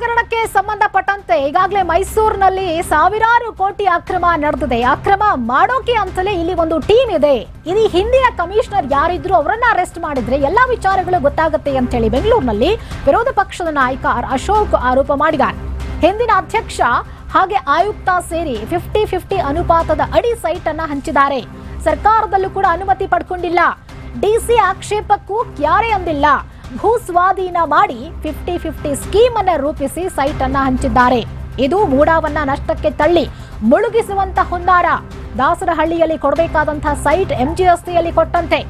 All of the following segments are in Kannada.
ಹಗರಣಕ್ಕೆ ಸಂಬಂಧಪಟ್ಟಂತೆ ಈಗಾಗಲೇ ಮೈಸೂರಿನಲ್ಲಿ ಸಾವಿರಾರು ಕೋಟಿ ಅಕ್ರಮ ನಡೆದಿದೆ. ಅಕ್ರಮ ಮಾಡೋಕೆ ಅಂತಲೇ ಇಲ್ಲಿ ಒಂದು ಟೀಮ್ ಇದೆ. ಇದು ಹಿಂದಿನ ಕಮಿಷನರ್ ಯಾರಿದ್ರು ಅವರನ್ನ ಅರೆಸ್ಟ್ ಮಾಡಿದ್ರೆ ಎಲ್ಲಾ ವಿಚಾರಗಳು ಗೊತ್ತಾಗುತ್ತೆ ಅಂತ ಹೇಳಿ ಬೆಂಗಳೂರಿನಲ್ಲಿ ವಿರೋಧ ಪಕ್ಷದ ನಾಯಕ ಅಶೋಕ್ ಆರೋಪ ಮಾಡಿದ್ದಾರೆ. ಹಿಂದಿನ ಅಧ್ಯಕ್ಷ ಹಾಗೆ ಆಯುಕ್ತ ಸೇರಿ ಫಿಫ್ಟಿ ಫಿಫ್ಟಿ ಅನುಪಾತದ ಅಡಿ ಸೈಟ್ ಅನ್ನ ಹಂಚಿದ್ದಾರೆ. ಸರ್ಕಾರದಲ್ಲೂ ಕೂಡ ಅನುಮತಿ ಪಡ್ಕೊಂಡಿಲ್ಲ. ಡಿಸಿ ಆಕ್ಷೇಪಕ್ಕೂ ಕ್ಯಾರೆ ಅಂದಿಲ್ಲ. ಭೂ ಸ್ವಾಧೀನ ಮಾಡಿ ಫಿಫ್ಟಿ ಫಿಫ್ಟಿ ಸ್ಕೀಮ್ ಅನ್ನ ರೂಪಿಸಿ ಸೈಟ್ ಅನ್ನ ಹಂಚಿದ್ದಾರೆ. ಇದು ಮೂಡಾವನ್ನ ನಷ್ಟಕ್ಕೆ ತಳ್ಳಿ ಮುಳುಗಿಸುವಂತ ಹುನ್ನಾರ. ದಾಸರಹಳ್ಳಿಯಲ್ಲಿ ಕೊಡಬೇಕಾದಂತಹ ಸೈಟ್ ಎಂಜಿ ರಸ್ತೆಯಲ್ಲಿ ಕೊಟ್ಟಂತೆ.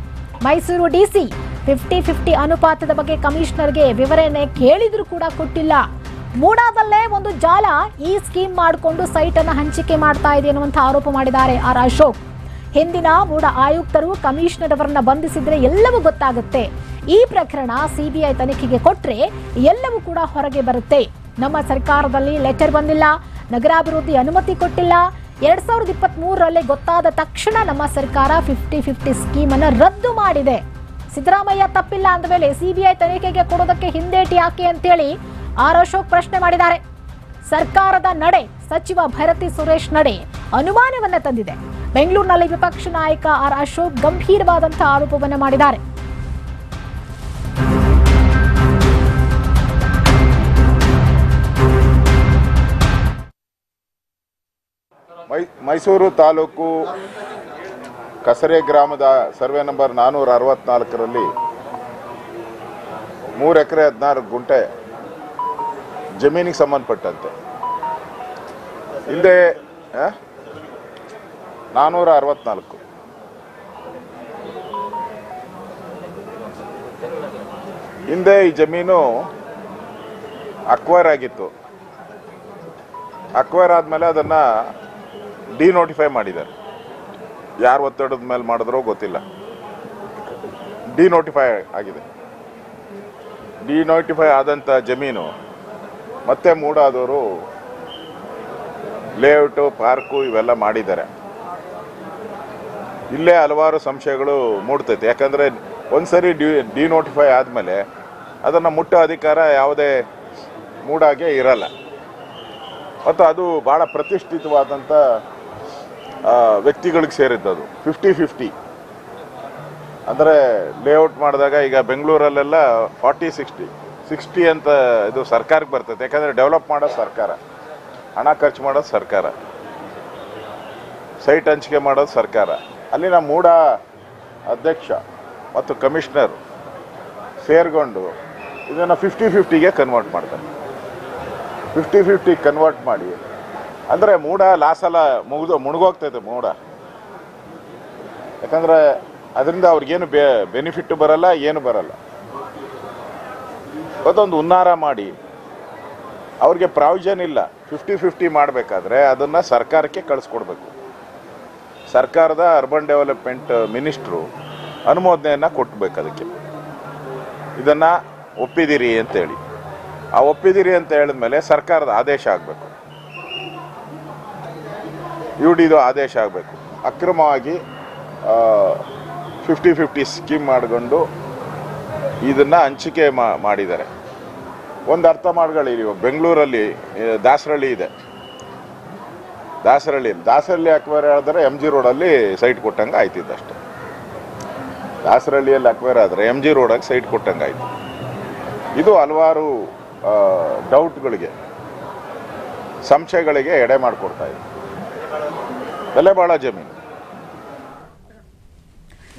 ಮೈಸೂರು ಡಿಸಿ ಫಿಫ್ಟಿ ಫಿಫ್ಟಿ ಅನುಪಾತದ ಬಗ್ಗೆ ಕಮಿಷನರ್ಗೆ ವಿವರಣೆ ಕೇಳಿದ್ರು ಕೂಡ ಕೊಟ್ಟಿಲ್ಲ. ಮೂಡಾದಲ್ಲೇ ಒಂದು ಜಾಲ ಈ ಸ್ಕೀಮ್ ಮಾಡಿಕೊಂಡು ಸೈಟ್ ಅನ್ನು ಹಂಚಿಕೆ ಮಾಡ್ತಾ ಇದೆ ಅನ್ನುವಂಥ ಆರೋಪ ಮಾಡಿದ್ದಾರೆ ಆರ್ ಅಶೋಕ್. ಹಿಂದಿನ ಮೂಡ ಆಯುಕ್ತರು ಕಮಿಷನರ್ ಅವರನ್ನ ಬಂಧಿಸಿದ್ರೆ ಎಲ್ಲವೂ ಗೊತ್ತಾಗುತ್ತೆ. ಈ ಪ್ರಕರಣ ಸಿಬಿಐ ತನಿಖೆಗೆ ಕೊಟ್ಟರೆ ಎಲ್ಲವೂ ಕೂಡ ಹೊರಗೆ ಬರುತ್ತೆ. ನಮ್ಮ ಸರ್ಕಾರದಲ್ಲಿ ಲೆಟರ್ ಬಂದಿಲ್ಲ, ನಗರಾಭಿವೃದ್ಧಿ ಅನುಮತಿ ಕೊಟ್ಟಿಲ್ಲ. ಎರಡ್ ಸಾವಿರದ ಇಪ್ಪತ್ತ್ ಮೂರರಲ್ಲಿ ಗೊತ್ತಾದ ತಕ್ಷಣ ನಮ್ಮ ಸರ್ಕಾರ ಫಿಫ್ಟಿ ಫಿಫ್ಟಿ ಸ್ಕೀಮ್ ಅನ್ನ ರದ್ದು ಮಾಡಿದೆ. ಸಿದ್ದರಾಮಯ್ಯ ತಪ್ಪಿಲ್ಲ ಅಂದ ಮೇಲೆ ಸಿಬಿಐ ತನಿಖೆಗೆ ಕೊಡೋದಕ್ಕೆ ಹಿಂದೇಟಿ ಯಾಕೆ ಅಂತೇಳಿ ಆರ್ ಅಶೋಕ್ ಪ್ರಶ್ನೆ ಮಾಡಿದ್ದಾರೆ. ಸರ್ಕಾರದ ನಡೆ, ಸಚಿವ ಭರತಿ ಸುರೇಶ್ ನಡೆ ಅನುಮಾನವನ್ನ ತಂದಿದೆ. ಬೆಂಗಳೂರಿನಲ್ಲಿ ವಿಪಕ್ಷ ನಾಯಕ ಆರ್ ಅಶೋಕ್ ಗಂಭೀರವಾದಂತಹ ಆರೋಪವನ್ನು ಮಾಡಿದ್ದಾರೆ. ಮೈ, ಮೈಸೂರು ತಾಲೂಕು ಕಸರೆ ಗ್ರಾಮದ ಸರ್ವೆ ನಂಬರ್ ನಾನ್ನೂರ ಅರವತ್ನಾಲ್ಕರಲ್ಲಿ ಮೂರು ಎಕರೆ ಹದಿನಾರು ಗುಂಟೆ ಜಮೀನಿಗೆ ಸಂಬಂಧಪಟ್ಟಂತೆ. ಹಿಂದೆ? ನಾನ್ನೂರ ಅರವತ್ನಾಲ್ಕು. ಹಿಂದೆ ಈ ಜಮೀನು ಅಕ್ವೈರ್ ಆಗಿತ್ತು. ಅಕ್ವೈರ್ ಆದಮೇಲೆ ಅದನ್ನು ಡಿನೋಟಿಫೈ ಮಾಡಿದ್ದಾರೆ. ಯಾರು ಒತ್ತಡದ ಮೇಲೆ ಮಾಡಿದ್ರೋ ಗೊತ್ತಿಲ್ಲ. ಡಿನೋಟಿಫೈ ಆಗಿದೆ. ಡಿನೋಟಿಫೈ ಆದಂಥ ಜಮೀನು, ಮತ್ತೆ ಮೂಡಾದವರು ಲೇಔಟು ಪಾರ್ಕು ಇವೆಲ್ಲ ಮಾಡಿದ್ದಾರೆ. ಇಲ್ಲೇ ಹಲವಾರು ಸಂಶಯಗಳು ಮೂಡ್ತೈತೆ. ಯಾಕಂದರೆ ಒಂದ್ಸರಿ ಡಿ ಡಿನೋಟಿಫೈ ಆದಮೇಲೆ ಅದನ್ನು ಮುಟ್ಟೋ ಅಧಿಕಾರ ಯಾವುದೇ ಮೂಡಾಗೆ ಇರಲ್ಲ. ಮತ್ತು ಅದು ಭಾಳ ಪ್ರತಿಷ್ಠಿತವಾದಂಥ ವ್ಯಕ್ತಿಗಳಿಗೆ ಸೇರಿದ್ದದು. ಫಿಫ್ಟಿ ಫಿಫ್ಟಿ ಅಂದರೆ ಲೇಔಟ್ ಮಾಡಿದಾಗ ಈಗ ಬೆಂಗಳೂರಲ್ಲೆಲ್ಲ ಫಾರ್ಟಿ ಸಿಕ್ಸ್ಟಿ ಸಿಕ್ಸ್ಟಿ ಅಂತ ಇದು ಸರ್ಕಾರಕ್ಕೆ ಬರ್ತದೆ ಯಾಕಂದರೆ ಡೆವಲಪ್ ಮಾಡೋದು ಸರ್ಕಾರ. ಹಣ ಖರ್ಚು ಮಾಡೋದು ಸರ್ಕಾರ. ಸೈಟ್ ಹಂಚಿಕೆ ಮಾಡೋದು ಸರ್ಕಾರ. ಅಲ್ಲಿನ ಮೂಡ ಅಧ್ಯಕ್ಷ ಮತ್ತು ಕಮಿಷನರ್ ಸೇರಿಕೊಂಡು ಇದನ್ನು ಫಿಫ್ಟಿ ಫಿಫ್ಟಿಗೆ ಕನ್ವರ್ಟ್ ಮಾಡ್ತಾರೆ. ಫಿಫ್ಟಿ ಫಿಫ್ಟಿ ಕನ್ವರ್ಟ್ ಮಾಡಿ ಅಂದರೆ ಮೂಡ ಲಾಸೆಲ್ಲ ಮುಗಿದು ಮುಳುಗೋಗ್ತೈತೆ ಮೂಡ. ಯಾಕಂದರೆ ಅದರಿಂದ ಅವ್ರಿಗೇನು ಬೆ ಬೆನಿಫಿಟ್ ಬರಲ್ಲ, ಏನು ಬರಲ್ಲ. ಇವತ್ತೊಂದು ಉನ್ನಾರ ಮಾಡಿ. ಅವ್ರಿಗೆ ಪ್ರಾವಿಷನ್ ಇಲ್ಲ. ಫಿಫ್ಟಿ ಫಿಫ್ಟಿ ಮಾಡಬೇಕಾದ್ರೆ ಅದನ್ನು ಸರ್ಕಾರಕ್ಕೆ ಕಳಿಸ್ಕೊಡ್ಬೇಕು. ಸರ್ಕಾರದ ಅರ್ಬನ್ ಡೆವಲಪ್ಮೆಂಟ್ ಮಿನಿಸ್ಟ್ರು ಅನುಮೋದನೆಯನ್ನು ಕೊಟ್ಟಬೇಕು ಅದಕ್ಕೆ. ಇದನ್ನು ಒಪ್ಪಿದಿರಿ ಅಂತೇಳಿ. ಆ ಒಪ್ಪಿದಿರಿ ಅಂತ ಹೇಳಿದ್ಮೇಲೆ ಸರ್ಕಾರದ ಆದೇಶ ಆಗಬೇಕು. ಇದು ಆದೇಶ ಆಗಬೇಕು. ಅಕ್ರಮವಾಗಿ ಫಿಫ್ಟಿ ಫಿಫ್ಟಿ ಸ್ಕೀಮ್ ಮಾಡಿಕೊಂಡು ಇದನ್ನು ಹಂಚಿಕೆ ಮಾಡಿದ್ದಾರೆ. ಒಂದು ಅರ್ಥ ಮಾಡ್ಕೊಳ್ಳಿ ಇವಾಗ ಬೆಂಗಳೂರಲ್ಲಿ ದಾಸರಳ್ಳಿ ಇದೆ. ದಾಸರಳ್ಳಿ ದಾಸರಳ್ಳಿ ಅಕ್ವೇರ್ ಆದರೆ ಎಂ ಜಿ ರೋಡಲ್ಲಿ ಸೈಟ್ ಕೊಟ್ಟಂಗೆ ಆಯ್ತಿದ್ದು ಅಷ್ಟೆ ದಾಸರಳ್ಳಿಯಲ್ಲಿ ಅಕ್ವೇರ್ ಆದರೆ ಎಂ ಜಿ ರೋಡಾಗಿ ಸೈಟ್ ಕೊಟ್ಟಂಗೆ ಆಯಿತು. ಇದು ಹಲವಾರು ಡೌಟ್ಗಳಿಗೆ ಸಂಶಯಗಳಿಗೆ ಎಡೆ ಮಾಡಿಕೊಡ್ತಾ ಇದೆ. ಬೆಲೆ ಭಾಳ ಜಮೀನು